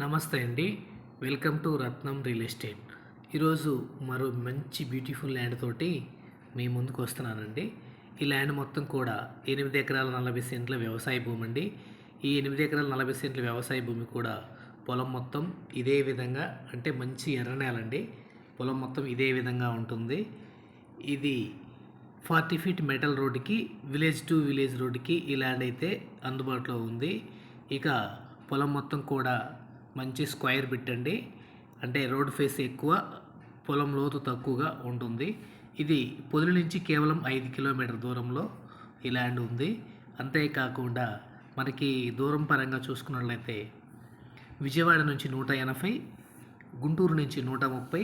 నమస్తే అండి. Welcome to Ratnam real estate. ఈరోజు మరో మంచి బ్యూటిఫుల్ ల్యాండ్ తోటి మీ ముందుకు వస్తున్నానండి. ఈ ల్యాండ్ మొత్తం కూడా ఎనిమిది ఎకరాల నలభై సెంట్ల వ్యవసాయ భూమి అండి. ఈ ఎనిమిది ఎకరాల నలభై సెంట్ల వ్యవసాయ భూమి కూడా పొలం మొత్తం ఇదే విధంగా అంటే మంచి ఎర్ర నేలండి. పొలం మొత్తం ఇదే విధంగా ఉంటుంది. ఇది ఫార్టీ ఫీట్ మెటల్ రోడ్డుకి విలేజ్ టు విలేజ్ రోడ్డుకి ఈ ల్యాండ్ అయితే అందుబాటులో ఉంది. ఇక పొలం మొత్తం కూడా మంచి స్క్వైర్ బిట్ అండి అంటే రోడ్ ఫేస్ ఎక్కువ పొలం లోతు తక్కువగా ఉంటుంది. ఇది పొదిలి నుంచి కేవలం ఐదు కిలోమీటర్ దూరంలో ఈ ల్యాండ్ ఉంది. అంతేకాకుండా మనకి దూరం పరంగా చూసుకున్నట్లయితే విజయవాడ నుంచి నూట ఎనభై గుంటూరు నుంచి నూట ముప్పై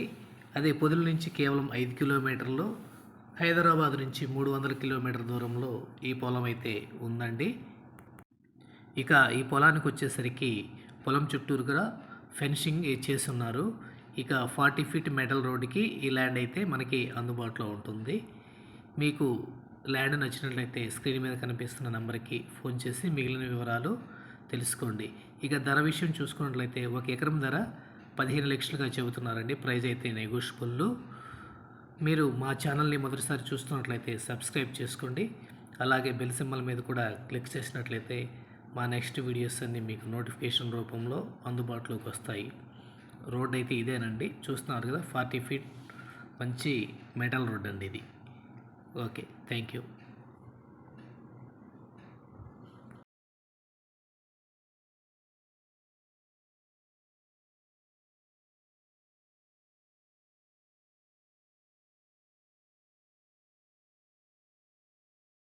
అదే పొదిలి నుంచి కేవలం ఐదు కిలోమీటర్లు హైదరాబాద్ నుంచి మూడు వందల కిలోమీటర్ దూరంలో ఈ పొలం అయితే ఉందండి. ఇక ఈ పొలానికి వచ్చేసరికి పొలం చుట్టూరుగా ఫెన్సింగ్ చేస్తున్నారు. ఇక ఫార్టీ ఫీట్ మెటల్ రోడ్డుకి ఈ ల్యాండ్ అయితే మనకి అందుబాటులో ఉంటుంది. మీకు ల్యాండ్ నచ్చినట్లయితే స్క్రీన్ మీద కనిపిస్తున్న నెంబర్కి ఫోన్ చేసి మిగిలిన వివరాలు తెలుసుకోండి. ఇక ధర విషయం చూసుకున్నట్లయితే ఒక ఎకరం ధర పదిహేను లక్షలుగా చెబుతున్నారండి. ప్రైజ్ అయితే నెగోషియబుల్. మీరు మా ఛానల్ని మొదటిసారి చూస్తున్నట్లయితే సబ్స్క్రైబ్ చేసుకోండి. అలాగే బెల్ సింబల్ మీద కూడా క్లిక్ చేసినట్లయితే మా నెక్స్ట్ వీడియోస్ అన్ని మీకు నోటిఫికేషన్ రూపంలో అందుబాటులోకి వస్తాయి. రోడ్ అయితే ఇదేనండి. చూస్తున్నారు కదా ఫార్టీ ఫీట్ మంచి మెటల్ రోడ్ అండి ఇది. Okay thank you.